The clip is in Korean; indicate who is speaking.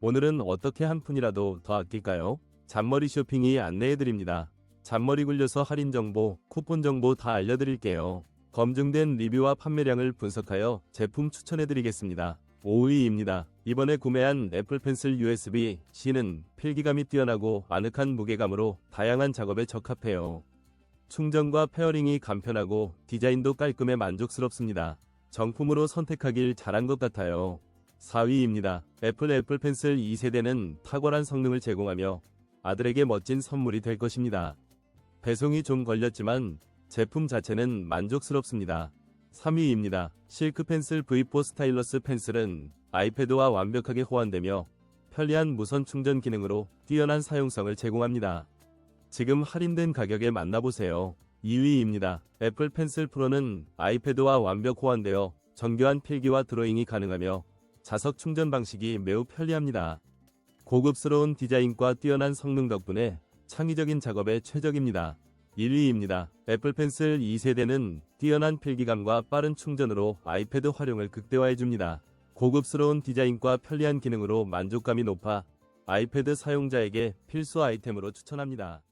Speaker 1: 오늘은 어떻게 한 푼이라도 더 아낄까요? 잔머리 쇼핑이 안내해드립니다. 잔머리 굴려서 할인 정보, 쿠폰 정보 다 알려드릴게요. 검증된 리뷰와 판매량을 분석하여 제품 추천해드리겠습니다. 5위입니다. 이번에 구매한 애플 펜슬 USB-C는 필기감이 뛰어나고 아늑한 무게감으로 다양한 작업에 적합해요. 충전과 페어링이 간편하고 디자인도 깔끔해 만족스럽습니다. 정품으로 선택하길 잘한 것 같아요. 4위입니다. 애플 애플 펜슬 2세대는 탁월한 성능을 제공하며 아들에게 멋진 선물이 될 것입니다. 배송이 좀 걸렸지만 제품 자체는 만족스럽습니다. 3위입니다. 실크 펜슬 V4 스타일러스 펜슬은 아이패드와 완벽하게 호환되며 편리한 무선 충전 기능으로 뛰어난 사용성을 제공합니다. 지금 할인된 가격에 만나보세요. 2위입니다. 애플 펜슬 프로는 아이패드와 완벽 호환되어 정교한 필기와 드로잉이 가능하며 자석 충전 방식이 매우 편리합니다. 고급스러운 디자인과 뛰어난 성능 덕분에 창의적인 작업에 최적입니다. 1위입니다. 애플 펜슬 2세대는 뛰어난 필기감과 빠른 충전으로 아이패드 활용을 극대화해줍니다. 고급스러운 디자인과 편리한 기능으로 만족감이 높아 아이패드 사용자에게 필수 아이템으로 추천합니다.